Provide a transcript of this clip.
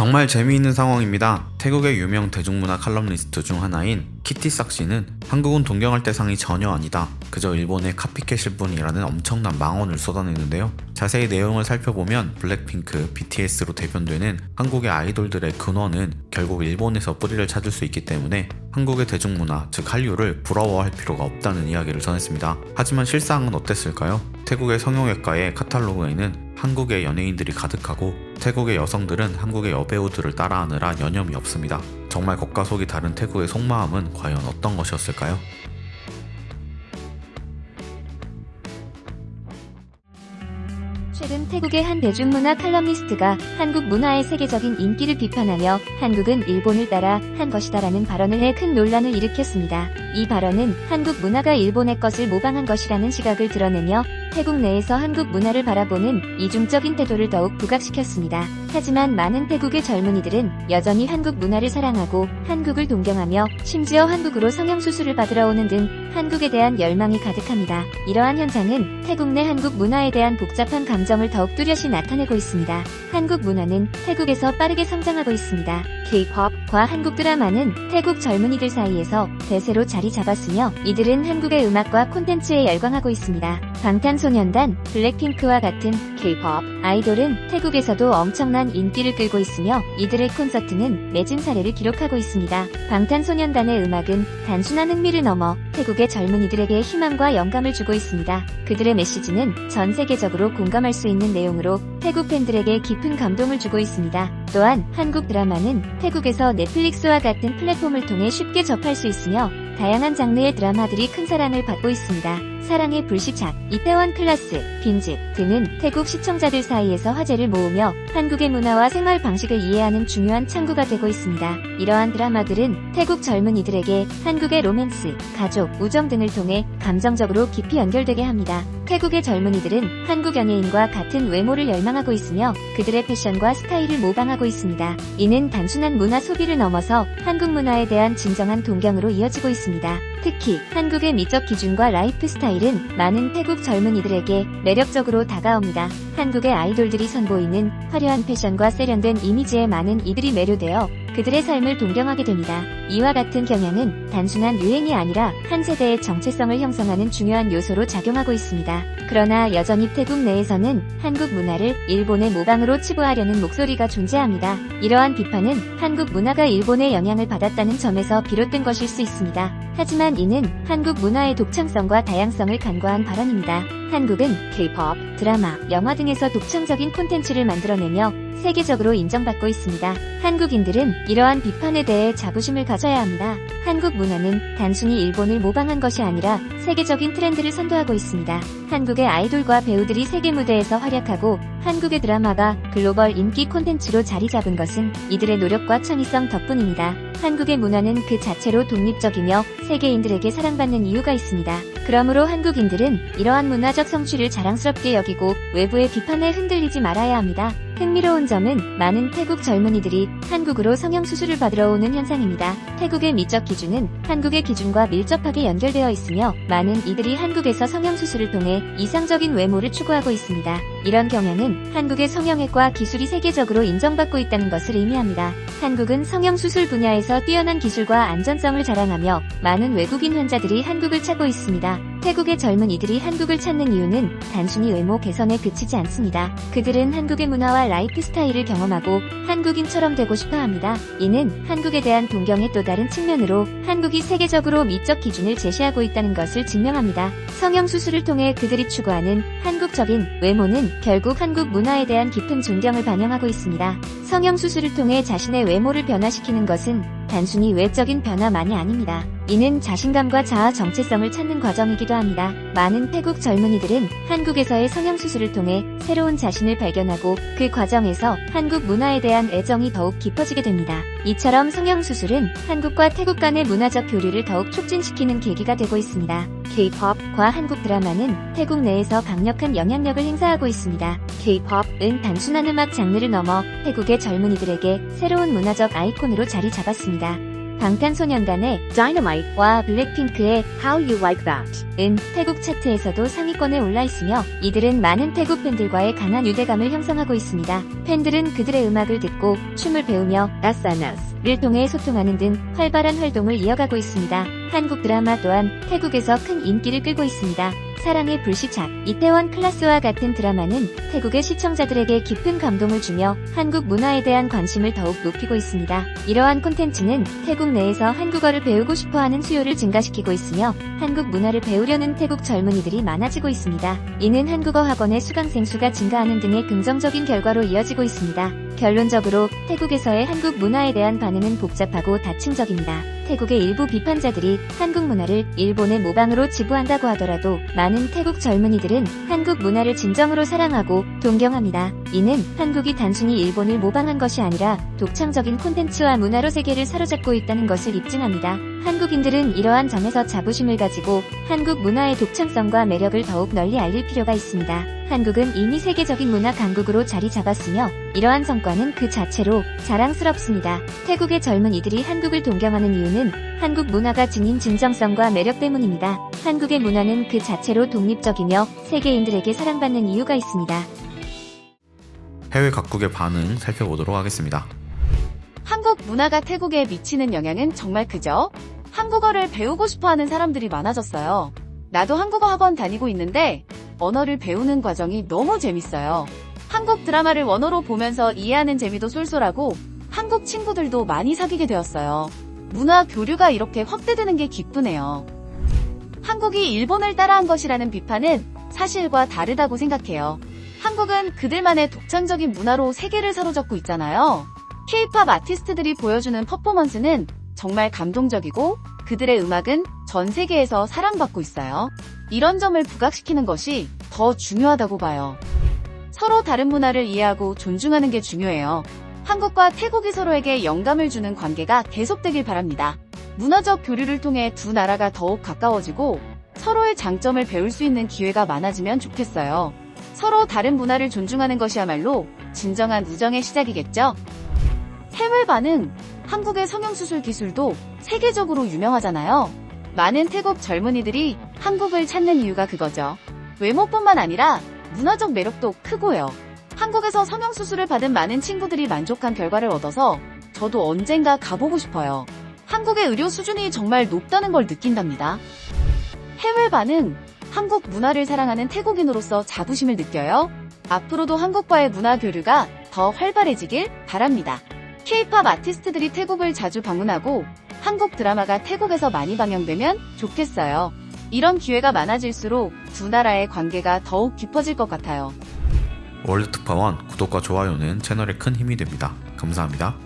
정말 재미있는 상황입니다. 태국의 유명 대중문화 칼럼니스트 중 하나인 키티삭 씨는 한국은 동경할 대상이 전혀 아니다. 그저 일본의 카피캣일 뿐이라는 엄청난 망언을 쏟아내는데요. 자세히 내용을 살펴보면 블랙핑크, BTS로 대변되는 한국의 아이돌들의 근원은 결국 일본에서 뿌리를 찾을 수 있기 때문에 한국의 대중문화, 즉 한류를 부러워할 필요가 없다는 이야기를 전했습니다. 하지만 실상은 어땠을까요? 태국의 성형외과의 카탈로그에는 한국의 연예인들이 가득하고 태국의 여성들은 한국의 여배우들을 따라하느라 여념이 없습니다. 정말 겉과 속이 다른 태국의 속마음은 과연 어떤 것이었을까요? 최근 태국의 한 대중문화 칼럼니스트가 한국 문화의 세계적인 인기를 비판하며 한국은 일본을 따라 한 것이다라는 발언을 해 큰 논란을 일으켰습니다. 이 발언은 한국 문화가 일본의 것을 모방한 것이라는 시각을 드러내며 태국 내에서 한국 문화를 바라보는 이중적인 태도를 더욱 부각시켰습니다. 하지만 많은 태국의 젊은이들은 여전히 한국 문화를 사랑하고 한국을 동경하며 심지어 한국으로 성형수술을 받으러 오는 등 한국에 대한 열망이 가득합니다. 이러한 현상은 태국 내 한국 문화에 대한 복잡한 감정을 더욱 뚜렷이 나타내고 있습니다. 한국 문화는 태국에서 빠르게 성장하고 있습니다. K-POP과 한국 드라마는 태국 젊은이들 사이에서 대세로 자리 잡았으며 이들은 한국의 음악과 콘텐츠에 열광하고 있습니다. 방탄 소년단, 블랙핑크와 같은 K-POP 아이돌은 태국에서도 엄청난 인기를 끌고 있으며 이들의 콘서트는 매진 사례를 기록하고 있습니다. 방탄소년단의 음악은 단순한 흥미를 넘어 태국의 젊은이들에게 희망과 영감을 주고 있습니다. 그들의 메시지는 전 세계적으로 공감할 수 있는 내용으로 태국 팬들에게 깊은 감동을 주고 있습니다. 또한 한국 드라마는 태국에서 넷플릭스와 같은 플랫폼을 통해 쉽게 접할 수 있으며 다양한 장르의 드라마들이 큰 사랑을 받고 있습니다. 사랑의 불시착, 이태원 클라스, 빈집 등은 태국 시청자들 사이에서 화제를 모으며 한국의 문화와 생활 방식을 이해하는 중요한 창구가 되고 있습니다. 이러한 드라마들은 태국 젊은이들에게 한국의 로맨스, 가족, 우정 등을 통해 감정적으로 깊이 연결되게 합니다. 태국의 젊은이들은 한국 연예인과 같은 외모를 열망하고 있으며 그들의 패션과 스타일을 모방하고 있습니다. 이는 단순한 문화 소비를 넘어서 한국 문화에 대한 진정한 동경으로 이어지고 있습니다. 특히 한국의 미적 기준과 라이프 스타일은 많은 태국 젊은이들에게 매력적으로 다가옵니다. 한국의 아이돌들이 선보이는 화려한 패션과 세련된 이미지에 많은 이들이 매료되어 그들의 삶을 동경하게 됩니다. 이와 같은 경향은 단순한 유행이 아니라 한 세대의 정체성을 형성하는 중요한 요소로 작용하고 있습니다. 그러나 여전히 태국 내에서는 한국 문화를 일본의 모방으로 치부하려는 목소리가 존재합니다. 이러한 비판은 한국 문화가 일본의 영향을 받았다는 점에서 비롯된 것일 수 있습니다. 하지만 이는 한국 문화의 독창성과 다양성을 간과한 발언입니다. 한국은 K-POP, 드라마, 영화 등에서 독창적인 콘텐츠를 만들어내며 세계적으로 인정받고 있습니다. 한국인들은 이러한 비판에 대해 자부심을 가져야 합니다. 한국 문화는 단순히 일본을 모방한 것이 아니라 세계적인 트렌드를 선도하고 있습니다. 한국의 아이돌과 배우들이 세계 무대에서 활약하고 한국의 드라마가 글로벌 인기 콘텐츠로 자리 잡은 것은 이들의 노력과 창의성 덕분입니다. 한국의 문화는 그 자체로 독립적이며 세계인들에게 사랑받는 이유가 있습니다. 그러므로 한국인들은 이러한 문화적 성취를 자랑스럽게 여기고 외부의 비판에 흔들리지 말아야 합니다. 흥미로운 점은 많은 태국 젊은이들이 한국으로 성형수술을 받으러 오는 현상입니다. 태국의 미적 기준은 한국의 기준과 밀접하게 연결되어 있으며 많은 이들이 한국에서 성형수술을 통해 이상적인 외모를 추구하고 있습니다. 이런 경향은 한국의 성형외과 기술이 세계적으로 인정받고 있다는 것을 의미합니다. 한국은 성형수술 분야에서 뛰어난 기술과 안전성을 자랑하며 많은 외국인 환자들이 한국을 찾고 있습니다. 태국의 젊은 이들이 한국을 찾는 이유는 단순히 외모 개선에 그치지 않습니다. 그들은 한국의 문화와 라이프 스타일을 경험하고 한국인처럼 되고 싶어 합니다. 이는 한국에 대한 동경의 또 다른 측면으로 한국이 세계적으로 미적 기준을 제시하고 있다는 것을 증명합니다. 성형수술을 통해 그들이 추구하는 한국적인 외모는 결국 한국 문화에 대한 깊은 존경을 반영하고 있습니다. 성형수술을 통해 자신의 외모를 변화시키는 것은 단순히 외적인 변화만이 아닙니다. 이는 자신감과 자아 정체성을 찾는 과정이기도 합니다. 많은 태국 젊은이들은 한국에서의 성형수술을 통해 새로운 자신을 발견하고 그 과정에서 한국 문화에 대한 애정이 더욱 깊어지게 됩니다. 이처럼 성형수술은 한국과 태국 간의 문화적 교류를 더욱 촉진시키는 계기가 되고 있습니다. K-POP과 한국 드라마는 태국 내에서 강력한 영향력을 행사하고 있습니다. K-POP은 단순한 음악 장르를 넘어 태국의 젊은이들에게 새로운 문화적 아이콘으로 자리 잡았습니다. 방탄소년단의 Dynamite와 블랙핑크의 How You Like That 은 태국 차트에서도 상위권에 올라 있으며 이들은 많은 태국 팬들과의 강한 유대감을 형성하고 있습니다. 팬들은 그들의 음악을 듣고 춤을 배우며 라사나스를 통해 소통하는 등 활발한 활동을 이어가고 있습니다. 한국 드라마 또한 태국에서 큰 인기를 끌고 있습니다. 사랑의 불시착, 이태원 클라스와 같은 드라마는 태국의 시청자들에게 깊은 감동을 주며 한국 문화에 대한 관심을 더욱 높이고 있습니다. 이러한 콘텐츠는 태국 내에서 한국어를 배우고 싶어하는 수요를 증가시키고 있으며 한국 문화를 배우려는 태국 젊은이들이 많아지고 있습니다. 이는 한국어 학원의 수강생 수가 증가하는 등의 긍정적인 결과로 이어지고 있습니다. 결론적으로 태국에서의 한국 문화에 대한 반응은 복잡하고 다층적입니다. 태국의 일부 비판자들이 한국 문화를 일본의 모방으로 지부한다고 하더라도 많은 태국 젊은이들은 한국 문화를 진정으로 사랑하고 동경합니다. 이는 한국이 단순히 일본을 모방한 것이 아니라 독창적인 콘텐츠와 문화로 세계를 사로잡고 있다는 것을 입증합니다. 한국인들은 이러한 점에서 자부심을 가지고 한국 문화의 독창성과 매력을 더욱 널리 알릴 필요가 있습니다. 한국은 이미 세계적인 문화 강국으로 자리 잡았으며 이러한 성과는 그 자체로 자랑스럽습니다. 태국의 젊은 이들이 한국을 동경하는 이유는 한국 문화가 지닌 진정성과 매력 때문입니다. 한국의 문화는 그 자체로 독립적이며 세계인들에게 사랑받는 이유가 있습니다. 해외 각국의 반응 살펴보도록 하겠습니다. 한국 문화가 태국에 미치는 영향은 정말 크죠? 한국어를 배우고 싶어 하는 사람들이 많아졌어요. 나도 한국어 학원 다니고 있는데 언어를 배우는 과정이 너무 재밌어요. 한국 드라마를 원어로 보면서 이해하는 재미도 쏠쏠하고 한국 친구들도 많이 사귀게 되었어요. 문화 교류가 이렇게 확대되는 게 기쁘네요. 한국이 일본을 따라한 것이라는 비판은 사실과 다르다고 생각해요. 한국은 그들만의 독창적인 문화로 세계를 사로잡고 있잖아요. K-팝 아티스트들이 보여주는 퍼포먼스는 정말 감동적이고 그들의 음악은 전 세계에서 사랑받고 있어요. 이런 점을 부각시키는 것이 더 중요하다고 봐요. 서로 다른 문화를 이해하고 존중하는 게 중요해요. 한국과 태국이 서로에게 영감을 주는 관계가 계속되길 바랍니다. 문화적 교류를 통해 두 나라가 더욱 가까워지고 서로의 장점을 배울 수 있는 기회가 많아지면 좋겠어요. 서로 다른 문화를 존중하는 것이야말로 진정한 우정의 시작이겠죠? 해외 반응, 한국의 성형수술 기술도 세계적으로 유명하잖아요. 많은 태국 젊은이들이 한국을 찾는 이유가 그거죠. 외모뿐만 아니라 문화적 매력도 크고요. 한국에서 성형수술을 받은 많은 친구들이 만족한 결과를 얻어서 저도 언젠가 가보고 싶어요. 한국의 의료 수준이 정말 높다는 걸 느낀답니다. 해외 반응, 한국 문화를 사랑하는 태국인으로서 자부심을 느껴요. 앞으로도 한국과의 문화 교류가 더 활발해지길 바랍니다. K-팝 아티스트들이 태국을 자주 방문하고 한국 드라마가 태국에서 많이 방영되면 좋겠어요. 이런 기회가 많아질수록 두 나라의 관계가 더욱 깊어질 것 같아요. 월드투파원 구독과 좋아요는 채널에 큰 힘이 됩니다. 감사합니다.